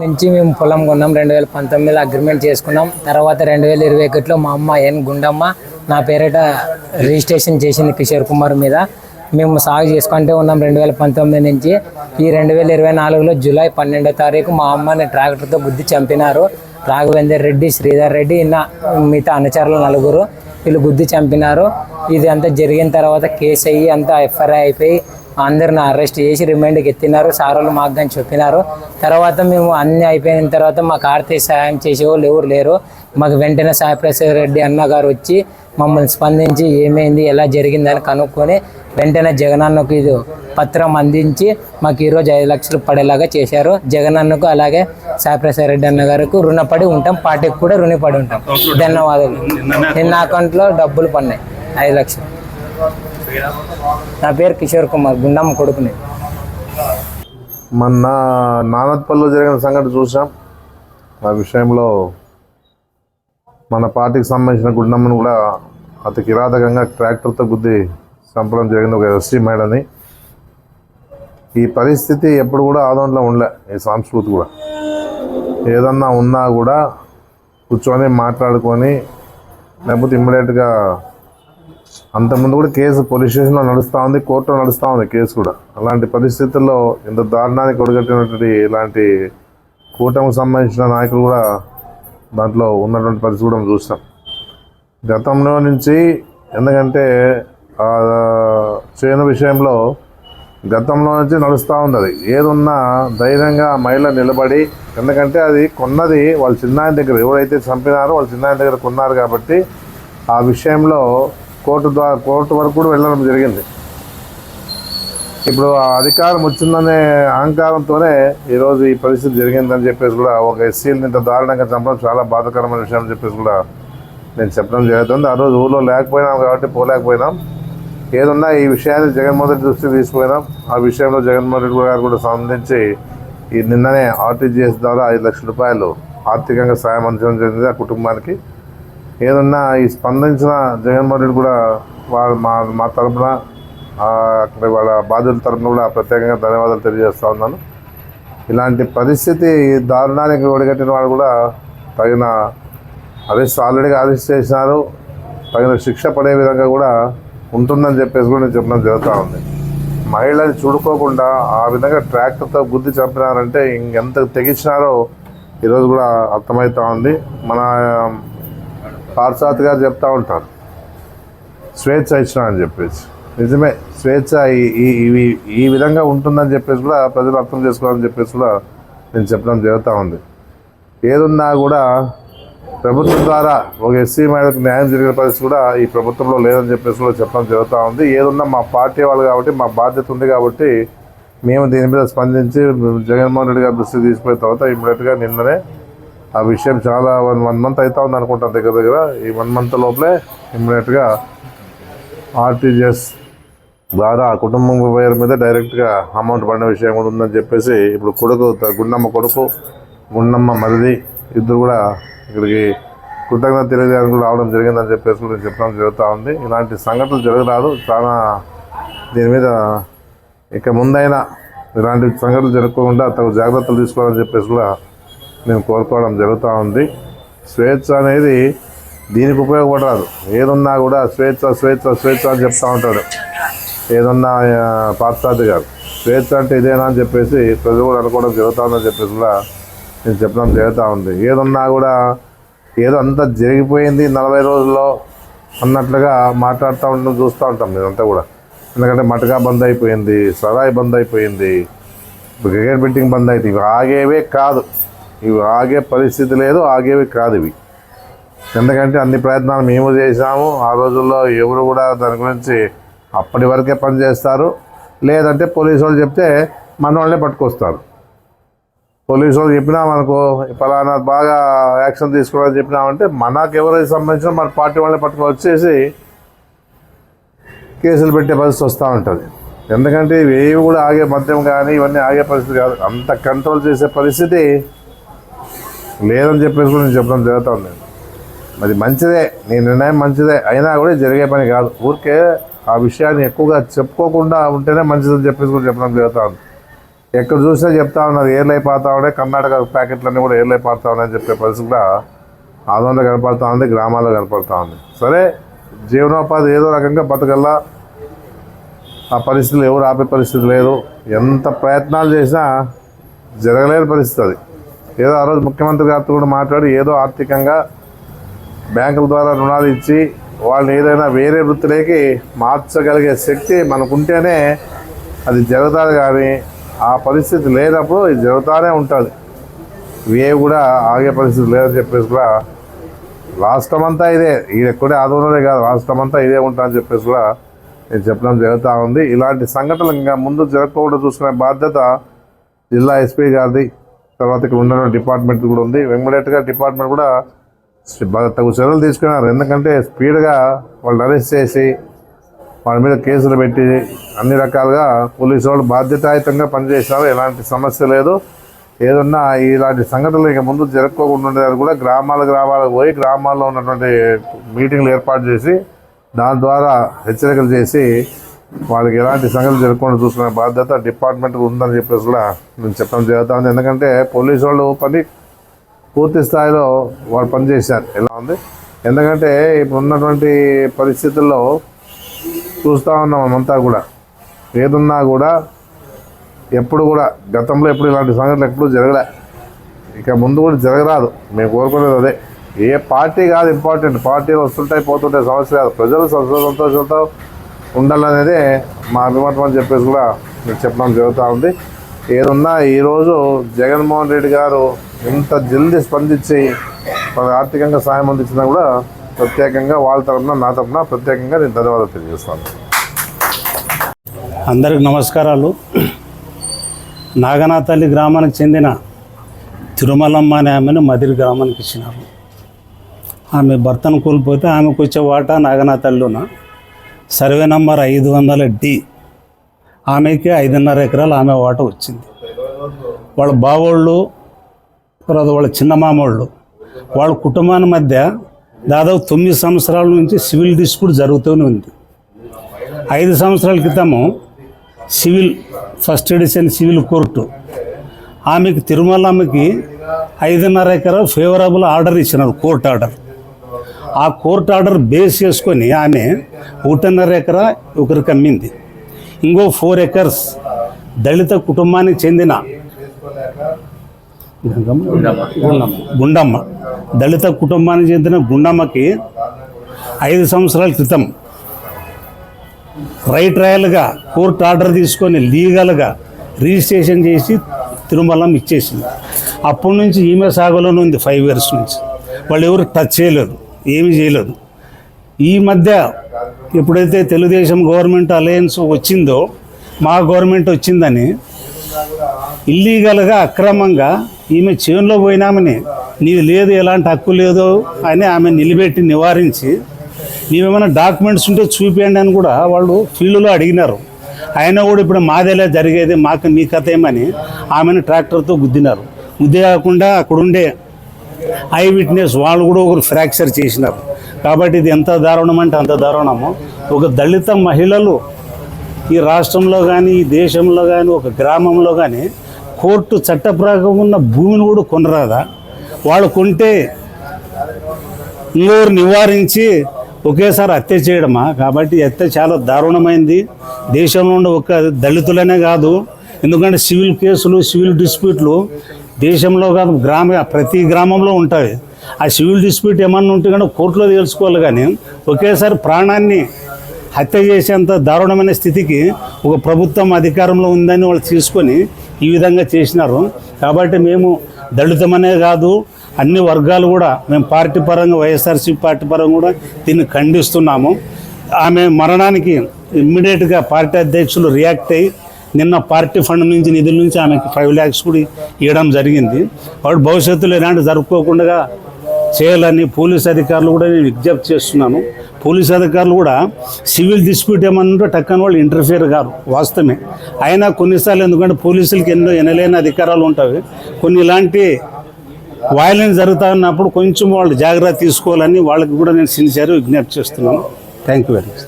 నుంచి మేము పొలం కొన్నాం. రెండు వేల పంతొమ్మిదిలో అగ్రిమెంట్ చేసుకున్నాం. తర్వాత రెండు వేల ఇరవై ఒకటిలో మా అమ్మ ఎన్ గుండమ్మ నా పేరిట రిజిస్ట్రేషన్ చేసింది కిషోర్ కుమార్ మీద. మేము సాగు చేసుకుంటూ ఉన్నాం రెండు వేల పంతొమ్మిది నుంచి. ఈ రెండు వేల ఇరవై నాలుగులో జూలై పన్నెండో తారీఖు మా అమ్మని ట్రాక్టర్తో బుద్ధి చంపినారు. రాఘవేందర్ రెడ్డి శ్రీధర్ రెడ్డి నా మిగతా అనుచరులు నలుగురు వీళ్ళు బుద్ధి చంపినారు. ఇది అంతా జరిగిన తర్వాత కేసు అయ్యి అంతా ఎఫ్ఐఆర్ అయిపోయి అందరిని అరెస్ట్ చేసి రిమైండ్కి ఎత్తినారు. సారోళ్ళు మాకు కానీ చెప్పినారు. తర్వాత మేము అన్ని అయిపోయిన తర్వాత మాకు ఆర్థిక సహాయం చేసేవాళ్ళు ఎవరు లేరు. మాకు వెంటనే సాయిప్రసాద్ రెడ్డి అన్న గారు వచ్చి మమ్మల్ని స్పందించి ఏమైంది ఎలా జరిగిందని కనుక్కొని వెంటనే జగనన్నకు ఇది పత్రం అందించి మాకు ఈరోజు ఐదు లక్షలు పడేలాగా చేశారు. జగనన్నకు అలాగే సాయిప్రసాద్ రెడ్డి అన్న గారికి రుణపడి ఉంటాం. పార్టీకి కూడా రుణపడి ఉంటాం. ధన్యవాదాలు. నిన్న అకౌంట్లో డబ్బులు పడినాయి. ఐదు లక్షలు. నా పేరు కిషోర్ కుమార్ గుండమ్మ కొడుకుని. మొన్న నానత్పల్లిలో జరిగిన సంఘటన చూసాం ఆ విషయంలో మన పార్టీకి సంబంధించిన గుండమ్మను కూడా అతి కిరాతకంగా ట్రాక్టర్తో గుద్ది చంపడం జరిగింది ఒక ఎస్సీ మేడని ఈ పరిస్థితి ఎప్పుడు కూడా ఆదోళనలో ఉండలే ఈ సంస్కృతి కూడా. ఏదన్నా ఉన్నా కూడా కూర్చొని మాట్లాడుకొని లేకపోతే ఇమ్మీడియట్గా అంతకుముందు కూడా కేసు పోలీస్ స్టేషన్లో నడుస్తూ ఉంది కోర్టులో నడుస్తూ ఉంది కేసు కూడా. అలాంటి పరిస్థితుల్లో ఇంత దారుణానికి ఒడిగట్టినటువంటి ఇలాంటి కూటమికి సంబంధించిన నాయకులు కూడా దాంట్లో ఉన్నటువంటి పరిస్థితి కూడా చూసాం చూస్తాం. గతంలో నుంచి ఎందుకంటే చేయని చేను విషయంలో గతంలో నుంచి నడుస్తూ ఉంది అది. ఏదున్నా ధైర్యంగా మహిళ నిలబడి ఎందుకంటే అది కొన్నది వాళ్ళ చిన్నాయన దగ్గర ఎవరైతే చంపినారో వాళ్ళ చిన్నాయన దగ్గర కొన్నారు కాబట్టి ఆ విషయంలో కోర్టు ద్వారా కోర్టు వరకు కూడా వెళ్ళడం జరిగింది. ఇప్పుడు ఆ అధికారం వచ్చిందనే అహంకారంతోనే ఈరోజు ఈ పరిస్థితి జరిగిందని చెప్పేసి కూడా ఒక ఎస్సీని ఇంత దారుణంగా చంపడం చాలా బాధాకరమైన విషయం అని చెప్పేసి కూడా నేను చెప్పడం జరుగుతుంది. ఆ రోజు ఊళ్ళో లేకపోయినాం కాబట్టి పోలేకపోయినాం. ఏదన్నా ఈ విషయాన్ని జగన్మోహన్ రెడ్డి దృష్టికి తీసుకుపోయినాం. ఆ విషయంలో జగన్మోహన్ రెడ్డి గారు కూడా సంబంధించి ఈ నిన్ననే ఆర్టీజీఎస్ ద్వారా ఐదు లక్షల రూపాయలు ఆర్థికంగా సాయం అందించడం జరిగింది ఆ కుటుంబానికి. ఏదన్నా ఈ స్పందించిన జగన్మోహన్ రెడ్డి కూడా వాళ్ళ మా మా తరపున అక్కడ వాళ్ళ బాధ్యుల తరపున కూడా ప్రత్యేకంగా ధన్యవాదాలు తెలియజేస్తూ ఉన్నాను. ఇలాంటి పరిస్థితి దారుణానికి ఒడిగట్టిన వాళ్ళు కూడా తగిన అరెస్ట్ ఆల్రెడీగా అరెస్ట్ చేసినారు. తగిన శిక్ష పడే విధంగా కూడా ఉంటుందని చెప్పేసి కూడా నేను చెప్పడం జరుగుతూ ఉంది. మహిళని చూడుకోకుండా ఆ విధంగా ట్రాక్టర్తో గుద్ది చంపినారంటే ఇంకెంత తెగించినారో ఈరోజు కూడా అర్థమవుతూ ఉంది. మన పార్సాత్ గారు చెప్తా ఉంటారు. స్వేచ్ఛ ఇచ్చిన అని చెప్పేసి. నిజమే స్వేచ్ఛ ఈ- ఈ ఈ- విధంగా ఉంటుందని చెప్పేసి కూడా ప్రజలు అర్థం చేసుకోవాలని చెప్పేసి కూడా నేను చెప్పడం జరుగుతూ ఉంది. ఏదున్నా కూడా ప్రభుత్వం ద్వారా ఒక ఎస్సీ మహిళకు న్యాయం జరిగిన పరిస్థితి కూడా ఈ ప్రభుత్వంలో లేదని చెప్పేసి కూడా చెప్పడం జరుగుతూ ఉంది. ఏదున్నా మా పార్టీ వాళ్ళు కాబట్టి మా బాధ్యత ఉంది కాబట్టి మేము దీని మీద స్పందించి జగన్మోహన్ రెడ్డి గారి దృష్టికి తీసుకున్న తర్వాత ఇమ్మీడియట్గా నిన్ననే ఆ విషయం చాలా వన్ వన్ మంత్ అవుతా ఉంది అనుకుంటాను దగ్గర దగ్గర. ఈ వన్ మంత్ లోపలే ఇమ్మీడియట్గా ఆర్టీజీఎస్ ద్వారా ఆ కుటుంబం పేరు మీద డైరెక్ట్గా అమౌంట్ పడిన విషయం కూడా ఉందని చెప్పేసి ఇప్పుడు కొడుకు త- గుండమ్మ కొడుకు గుండమ్మ మరిది ఇద్దరు కూడా ఇక్కడికి కృతజ్ఞత తెలియజేయడానికి కూడా రావడం జరిగిందని చెప్పేసి కూడా చెప్పడం జరుగుతూ ఉంది. ఇలాంటి సంఘటనలు జరగరాదు. చాలా దీని మీద ఇక ముందైనా ఇలాంటి సంఘటనలు జరగకుండా తగు జాగ్రత్తలు తీసుకోవాలని చెప్పేసి కూడా నేను కోరుకోవడం జరుగుతూ ఉంది. స్వేచ్ఛ అనేది దీనికి ఉపయోగపడరాదు. ఏదున్నా కూడా స్వేచ్ఛ స్వేచ్ఛ స్వేచ్ఛ అని చెప్తూ ఉంటాడు. ఏదన్నా ఆ, గారు. స్వేచ్ఛ అంటే ఇదేనా అని చెప్పేసి ప్రజలు కూడా అనుకోవడం జరుగుతుందని చెప్పేసి కూడా నేను చెప్పడం జరుగుతూ ఉంది. ఏదున్నా కూడా ఏదో అంతా జరిగిపోయింది నలభై రోజుల్లో అన్నట్లుగా మాట్లాడుతూ ఉండడం చూస్తూ ఉంటాం మేమంతా కూడా. ఎందుకంటే మటకా బంద్ అయిపోయింది సరాయి బంద్ అయిపోయింది ఇప్పుడు క్రికెట్ బెట్టింగ్ బంద్ అయితే ఇవి ఆగేవే కాదు. ఇవి ఆగే పరిస్థితి లేదు ఆగేవి కాదు ఇవి. ఎందుకంటే అన్ని ప్రయత్నాలు మేము చేసాము ఆ రోజుల్లో ఎవరు కూడా దాని గురించి అప్పటి వరకే పని చేస్తారు. లేదంటే పోలీసు వాళ్ళు చెప్తే మన వాళ్ళే పట్టుకొస్తారు. పోలీసు వాళ్ళు చెప్పినా మనకు ఫలానా బాగా యాక్షన్ తీసుకోవాలని చెప్పినామంటే మనకు ఎవరికి సంబంధించిన మన పార్టీ వాళ్ళే పట్టుకొని వచ్చేసి కేసులు పెట్టే పరిస్థితి వస్తూ ఉంటుంది. ఎందుకంటే ఇవి కూడా ఆగే మద్యం కానీ ఇవన్నీ ఆగే పరిస్థితి కాదు. అంత కంట్రోల్ చేసే పరిస్థితి లేదని చెప్పేసి కూడా నేను చెప్పడం జరుగుతుంది మరి మంచిదే నీ నిర్ణయం మంచిదే అయినా కూడా జరిగే పని కాదు. ఊరికే ఆ విషయాన్ని ఎక్కువగా చెప్పుకోకుండా ఉంటేనే మంచిదని చెప్పేసి కూడా చెప్పడం జరుగుతుంది ఎక్కడ చూసినా చెప్తా ఉన్నారు ఏర్లైపోతా ఉన్నాయి కర్ణాటక ప్యాకెట్లన్నీ కూడా ఏర్లైపోతా ఉన్నాయని చెప్పే పరిస్థితి కూడా ఆందోళన కనపడతా ఉంది గ్రామాల్లో కనపడతా ఉంది. సరే జీవనోపాధి ఏదో రకంగా బతకల్లా. ఆ పరిస్థితులు ఎవరు ఆపే పరిస్థితి లేదు. ఎంత ప్రయత్నాలు చేసినా జరగలేని పరిస్థితి అది. ఏదో ఆ రోజు ముఖ్యమంత్రి గారితో కూడా మాట్లాడి ఏదో ఆర్థికంగా బ్యాంకుల ద్వారా రుణాలు ఇచ్చి వాళ్ళని ఏదైనా వేరే వృత్తిలోకి మార్చగలిగే శక్తి మనకుంటేనే అది జరుగుతుంది కానీ ఆ పరిస్థితి లేనప్పుడు ఇది జరుగుతూనే ఉంటుంది. ఇవే కూడా ఆగే పరిస్థితి లేదని చెప్పేసి కూడా రాష్ట్రం అంతా ఇదే. ఇది ఎక్కడే ఆధ్వర్యంలో కాదు. రాష్ట్రం అంతా ఇదే ఉంటా అని చెప్పేసి కూడా నేను చెప్పడం జరుగుతూ ఉంది. ఇలాంటి సంఘటనలు ఇంకా ముందు జరగకుండా చూసుకునే బాధ్యత జిల్లా ఎస్పీ గారిది. తర్వాత ఇక్కడ ఉన్న డిపార్ట్మెంట్ కూడా ఉంది. వెంబడేట్గా డిపార్ట్మెంట్ కూడా బాగా తగు చర్యలు తీసుకున్నారు. ఎందుకంటే స్పీడ్గా వాళ్ళని అరెస్ట్ చేసి వాళ్ళ మీద కేసులు పెట్టి అన్ని రకాలుగా పోలీసు వాళ్ళు బాధ్యతాయుతంగా పనిచేసినారు ఎలాంటి సమస్య లేదు. ఏదన్నా ఇలాంటి సంఘటనలు ఇక ముందు జరగకోకుండా ఉండేది కూడా గ్రామాల గ్రామాలకు పోయి గ్రామాల్లో ఉన్నటువంటి మీటింగ్లు ఏర్పాటు చేసి దాని ద్వారా హెచ్చరికలు చేసి వాళ్ళకి ఎలాంటి సంగతి జరగకుండా చూసుకునే బాధ్యత డిపార్ట్మెంట్కి ఉందని చెప్పేసి కూడా నేను చెప్పడం జరుగుతుంది ఎందుకంటే పోలీసు వాళ్ళు పని పూర్తి స్థాయిలో వాళ్ళు పనిచేశారు ఎలా ఉంది? ఎందుకంటే ఇప్పుడు ఉన్నటువంటి పరిస్థితుల్లో చూస్తూ ఉన్నాం మనమంతా కూడా. ఏదున్నా కూడా ఎప్పుడు కూడా గతంలో ఎప్పుడు ఇలాంటి సంఘటనలు ఎప్పుడు జరగలే. ఇక ముందు కూడా జరగరాదు. మేము కోరుకునేది అదే. ఏ పార్టీ కాదు ఇంపార్టెంట్. పార్టీలు వస్తుంటాయి పోతుంటాయి సమస్య కాదు ప్రజలు సంతోషంతో ఉండాలనేదే మా అభిమతం అని చెప్పేసి కూడా మీకు చెప్పడం జరుగుతూ ఉంది. ఏదున్నా ఈరోజు జగన్మోహన్ రెడ్డి గారు ఇంత జల్దీ స్పందించి ఆర్థికంగా సాయం అందించినా కూడా ప్రత్యేకంగా వాళ్ళ తరఫున నా తరఫున ప్రత్యేకంగా నేను ధన్యవాదాలు తెలియజేస్తాను. అందరికి నమస్కారాలు. నాగనాథల్లి గ్రామానికి చెందిన తిరుమలమ్మ అనే ఆమెను మదిరి గ్రామానికి ఇచ్చినారు. ఆమె భర్తను కోల్పోతే ఆమెకు వచ్చే వాటా నాగనాథల్లిలోన? సర్వే నంబర్ ఐదు వందల డి. ఆమెకి ఐదున్నర ఎకరాలు ఆమె వాట వచ్చింది. వాళ్ళ బావోళ్ళు తర్వాత వాళ్ళ చిన్న మామోళ్ళు వాళ్ళ కుటుంబాల మధ్య దాదాపు తొమ్మిది సంవత్సరాల నుంచి సివిల్ డిస్ప్యూట్ జరుగుతూనే ఉంది. ఐదు సంవత్సరాల క్రితము civil first edition civil court ఆమెకి తిరుమల ఆమెకి ఐదున్నర ఎకరా ఫేవరబుల్ ఆర్డర్ ఇచ్చినారు కోర్టు ఆర్డర్ ఆ కోర్టు ఆర్డర్ బేస్ చేసుకొని ఆమె ఒకటిన్నర ఎకరా ఒకరికి అమ్మింది ఇంకో ఫోర్ ఎకర్స్ దళిత కుటుంబానికి చెందిన గుండమ్మ. గుండమ్మ. దళిత కుటుంబానికి చెందిన గుండమ్మకి ఐదు సంవత్సరాల క్రితం రైట్ రాయల్గా కోర్టు ఆర్డర్ తీసుకొని లీగల్గా రిజిస్ట్రేషన్ చేసి తిరుమలం ఇచ్చేసింది. అప్పటి నుంచి ఈమె సాగులోనే ఉంది ఫైవ్ ఇయర్స్ నుంచి. వాళ్ళు ఎవరు టచ్ చేయలేదు. ఏమీ చేయలేదు. ఈ మధ్య ఎప్పుడైతే తెలుగుదేశం గవర్నమెంట్ అలయన్స్ వచ్చిందో మా గవర్నమెంట్ వచ్చిందని ఇల్లీగల్గా అక్రమంగా ఈమె చేనులో పోయినామని నీది లేదు ఎలాంటి హక్కు లేదు అని ఆమె నిలబెట్టి నివారించి నీవేమైనా డాక్యుమెంట్స్ ఉంటే చూపించండి అని కూడా వాళ్ళు ఫీల్డ్లో అడిగినారు. అయినా కూడా ఇప్పుడు మాదేలా జరిగేది మాకు మీ కథ ఏమని ఆమెను ట్రాక్టర్తో గుద్దినారు. గుద్ది కాకుండా అక్కడుండే ఐ విట్నెస్ వాళ్ళు కూడా ఒకరు ఫ్రాక్చర్ చేసినారు. కాబట్టి ఇది ఎంత దారుణం అంటే అంత దారుణము. ఒక దళిత మహిళలు ఈ రాష్ట్రంలో కానీ ఈ దేశంలో కానీ ఒక గ్రామంలో కానీ కోర్టు చట్టప్రకారం ఉన్న భూమిని కూడా కొనరాదా? వాళ్ళు కొంటే ఇంకోరు నివారించి ఒకేసారి హత్య చేయడమా? కాబట్టి హత్య చాలా దారుణమైంది. దేశంలో ఉన్న ఒక దళితులనే కాదు ఎందుకంటే సివిల్ కేసులు సివిల్ డిస్ప్యూట్లు దేశంలో కాదు గ్రామ ప్రతి గ్రామంలో ఉంటాయి. ఆ సివిల్ డిస్ప్యూట్ ఏమన్నా ఉంటే కానీ కోర్టులో తెలుసుకోవాలి కానీ ఒకేసారి ప్రాణాన్ని హత్య చేసేంత దారుణమైన స్థితికి ఒక ప్రభుత్వం అధికారంలో ఉందని వాళ్ళు తీసుకొని ఈ విధంగా చేసినారు. కాబట్టి మేము దళితమనే కాదు అన్ని వర్గాలు కూడా మేము పార్టీ పరంగా వైఎస్ఆర్సీ పార్టీ పరంగా కూడా దీన్ని ఖండిస్తున్నాము. ఆమె మరణానికి ఇమ్మీడియట్గా పార్టీ అధ్యక్షులు రియాక్ట్ అయ్యి నిన్న పార్టీ ఫండ్ నుంచి నిధుల నుంచి ఆమెకి ఫైవ్ ల్యాక్స్ కూడా ఇవ్వడం జరిగింది. వాడు భవిష్యత్తులో ఇలాంటి జరుపుకోకుండా చేయాలని పోలీస్ అధికారులు కూడా నేను విజ్ఞప్తి చేస్తున్నాను. పోలీస్ అధికారులు కూడా సివిల్ డిస్ప్యూట్ ఏమన్నా టక్కన వాళ్ళు ఇంటర్ఫియర్ కాదు వాస్తవమే. అయినా కొన్నిసార్లు ఎందుకంటే పోలీసులకి ఎన్నో ఎనలేని అధికారాలు ఉంటాయి. కొన్ని ఇలాంటి వైలెన్స్ జరుగుతా ఉన్నప్పుడు కొంచెం వాళ్ళు జాగ్రత్త తీసుకోవాలని వాళ్ళకి కూడా నేను సిన్సియర్ విజ్ఞప్తి చేస్తున్నాను. Thank you very much